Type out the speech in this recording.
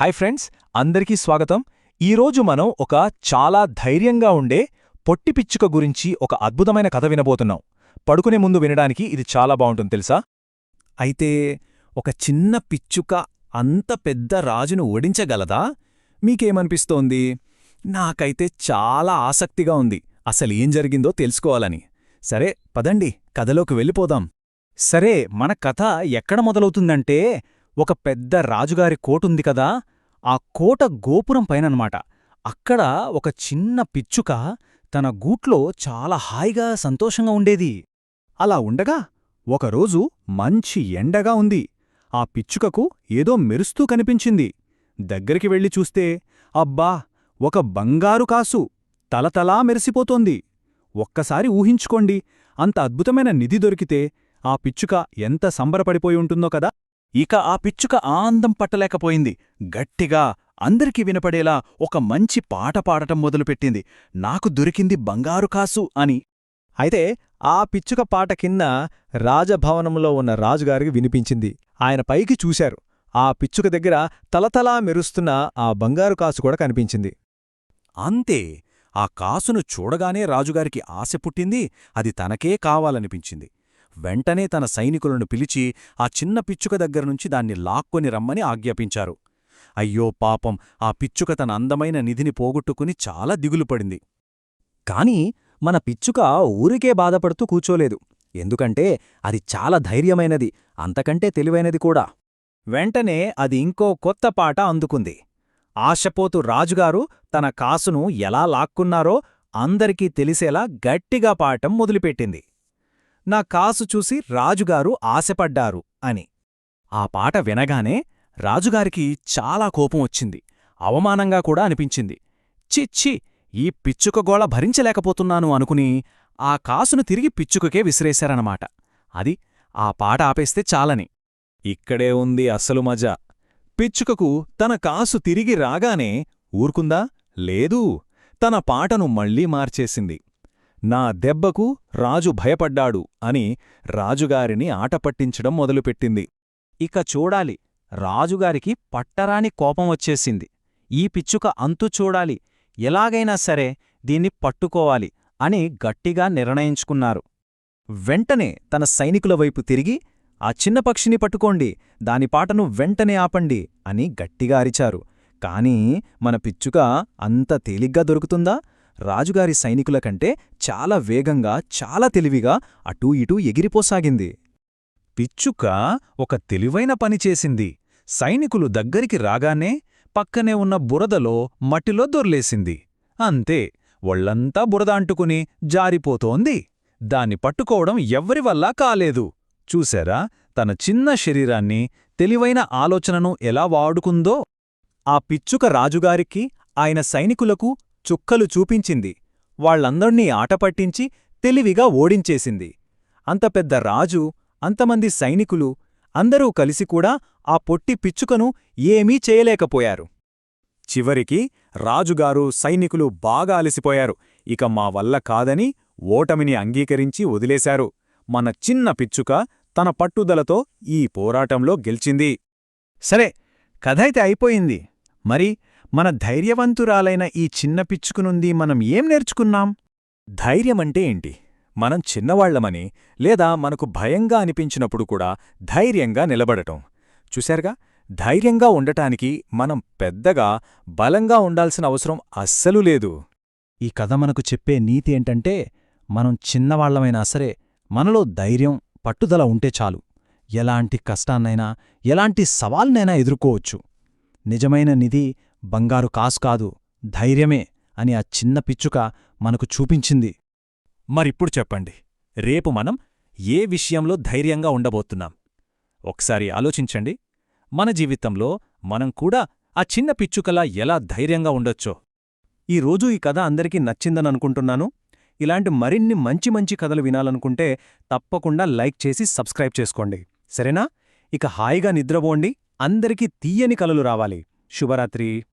Hi friends అందరికీ స్వాగతం. ఈరోజు మనం ఒక చాలా ధైర్యంగా ఉండే పొట్టి పిచ్చుక గురించి ఒక అద్భుతమైన కథ వినబోతున్నాం. పడుకునే ముందు వినడానికి ఇది చాలా బావుంటుంది తెలుసా? అయితే ఒక చిన్న పిచ్చుక అంత పెద్ద రాజును ఓడించగలదా? మీకేమనిపిస్తోంది? నాకైతే చాలా ఆసక్తిగా ఉంది. అసలేం జరిగిందో తెలుసుకోవాలని. సరే పదండి కథలోకి వెళ్ళిపోదాం. సరే మన కథ ఎక్కడ మొదలవుతుందంటే ఒక పెద్ద రాజుగారి కోటుంది కదా ఆ కోట గోపురం పైననమాట. అక్కడ ఒక చిన్న పిచ్చుక తన గూట్లో చాలా హాయిగా సంతోషంగా ఉండేది. అలా ఉండగా ఒకరోజు మంచి ఎండగా ఉంది. ఆ పిచ్చుకకు ఏదో మెరుస్తూ కనిపించింది. దగ్గరికి వెళ్ళి చూస్తే అబ్బా ఒక బంగారు కాసు తలతలా మెరిసిపోతోంది. ఒక్కసారి ఊహించుకోండి అంత అద్భుతమైన నిధి దొరికితే ఆ పిచ్చుక ఎంత సంబరపడిపోయి ఉంటుందో కదా. ఇక ఆ పిచ్చుక ఆందం పట్టలేకపోయింది. గట్టిగా అందరికీ వినపడేలా ఒక మంచి పాట పాడటం మొదలుపెట్టింది. నాకు దొరికింది బంగారు కాసు అని. అయితే ఆ పిచ్చుక పాట కింద రాజభవనంలో ఉన్న రాజుగారికి వినిపించింది. ఆయన పైకి చూశారు. ఆ పిచ్చుక దగ్గర తలతలా మెరుస్తున్న ఆ బంగారు కాసు కూడా కనిపించింది. అంతే. ఆ కాసును చూడగానే రాజుగారికి ఆశ పుట్టింది. అది తనకే కావాలనిపించింది. వెంటనే తన సైనికులను పిలిచి ఆ చిన్న పిచ్చుక దగ్గరనుంచి దాన్ని లాక్కొని రమ్మని ఆజ్ఞాపించారు. అయ్యో పాపం ఆ పిచ్చుక తన అందమైన నిధిని పోగొట్టుకుని చాలా దిగులుపడింది కాని మన పిచ్చుక ఊరికే బాధపడుతూ కూచోలేదు ఎందుకంటే అది చాలా ధైర్యమైనది అంతకంటే తెలివైనది కూడా. వెంటనే అది ఇంకో కొత్త పాట అందుకుంది. ఆశపోతు రాజుగారు తన కాసును ఎలా లాక్కున్నారో అందరికీ తెలిసేలా గట్టిగా పాటం మొదలుపెట్టింది. నా కాసు చూసి రాజుగారు ఆశపడ్డారు అని. ఆ పాట వినగానే రాజుగారికి చాలా కోపం వచ్చింది. అవమానంగా కూడా అనిపించింది. చిచ్చి ఈ పిచ్చుక గోళ భరించలేకపోతున్నాను అనుకుని ఆ కాసును తిరిగి పిచ్చుకకే విసిరేశారనమాట అది ఆ పాట ఆపేస్తే చాలని. ఇక్కడే ఉంది అసలు మజా. పిచ్చుకకు తన కాసు తిరిగి రాగానే ఊరుకుందా? లేదు. తన పాటను మళ్ళీ మార్చేసింది. నా దెబ్బకు రాజు భయపడ్డాడు అని రాజుగారిని ఆటపట్టించడం మొదలుపెట్టింది. ఇక చూడాలి రాజుగారికి పట్టరాని కోపం వచ్చేసింది. ఈ పిచ్చుక అంతు చూడాలి ఎలాగైనా సరే దీన్ని పట్టుకోవాలి అని గట్టిగా నిర్ణయించుకున్నారు. వెంటనే తన సైనికుల వైపు తిరిగి ఆ చిన్న పక్షిని పట్టుకోండి దాని పాటను వెంటనే ఆపండి అని గట్టిగా అరిచారు. కాని మన పిచ్చుక అంత తేలిగ్గా దొరుకుతుందా? రాజుగారి సైనికుల కంటే చాలా వేగంగా చాలా తెలివిగా అటూ ఇటూ ఎగిరిపోసాగింది. పిచ్చుక ఒక తెలివైన పని చేసింది. సైనికులు దగ్గరికి రాగానే పక్కనే ఉన్న బురదలో మట్టిలో దొర్లేసింది. అంతే ఒళ్ళంతా బురద అంటుకుని జారిపోతోంది. దాన్ని పట్టుకోవడం ఎవ్వరివల్లా కాలేదు. చూశారా తన చిన్న శరీరాన్ని తెలివైన ఆలోచనను ఎలా వాడుకుందో? ఆ పిచ్చుక రాజుగారికి ఆయన సైనికులకు చుక్కలు చూపించింది. వాళ్ళందర్నీ ఆటపట్టించి తెలివిగా ఓడించేసింది. అంత పెద్ద రాజు అంతమంది సైనికులు అందరూ కలిసి కూడా ఆ పొట్టి పిచ్చుకను ఏమీ చేయలేకపోయారు. చివరికి రాజుగారు సైనికులు బాగా అలసిపోయారు. ఇక మా వల్ల కాదని ఓటమిని అంగీకరించి వదిలేశారు. మన చిన్న పిచ్చుక తన పట్టుదలతో ఈ పోరాటంలో గెలిచింది. సరే కథైతే అయిపోయింది. మరి మన ధైర్యవంతురాలైన ఈ చిన్న పిచ్చుకునుంది మనం ఏం నేర్చుకున్నాం? ధైర్యమంటే ఏంటి? మనం చిన్నవాళ్ళమని లేదా మనకు భయంగా అనిపించినప్పుడు కూడా ధైర్యంగా నిలబడటం. చూశారుగా? ధైర్యంగా ఉండటానికి మనం పెద్దగా బలంగా ఉండాల్సిన అవసరం అస్సలు లేదు. ఈ కథ మనకు చెప్పే నీతి ఏంటంటే మనం చిన్నవాళ్ళమైనా సరే మనలో ధైర్యం పట్టుదల ఉంటే చాలు. ఎలాంటి కష్టాన్నైనా ఎలాంటి సవాల్నైనా ఎదుర్కోవచ్చు. నిజమైన నిధి బంగారు కాసు కాదు ధైర్యమే అని ఆ చిన్న పిచ్చుక మనకు చూపించింది. మరిప్పుడు చెప్పండి రేపు మనం ఏ విషయంలో ధైర్యంగా ఉండబోతున్నాం? ఒకసారి ఆలోచించండి మన జీవితంలో మనం కూడా ఆ చిన్న పిచ్చుకలా ఎలా ధైర్యంగా ఉండొచ్చో. ఈరోజు ఈ కథ అందరికీ నచ్చిందననుకుంటున్నాను. ఇలాంటి మరిన్ని మంచి మంచి కథలు వినాలనుకుంటే తప్పకుండా లైక్ చేసి సబ్స్క్రైబ్ చేసుకోండి. సరేనా? ఇక హాయిగా నిద్రపోండి అందరికీ తీయని కలలు రావాలి. శుభరాత్రి.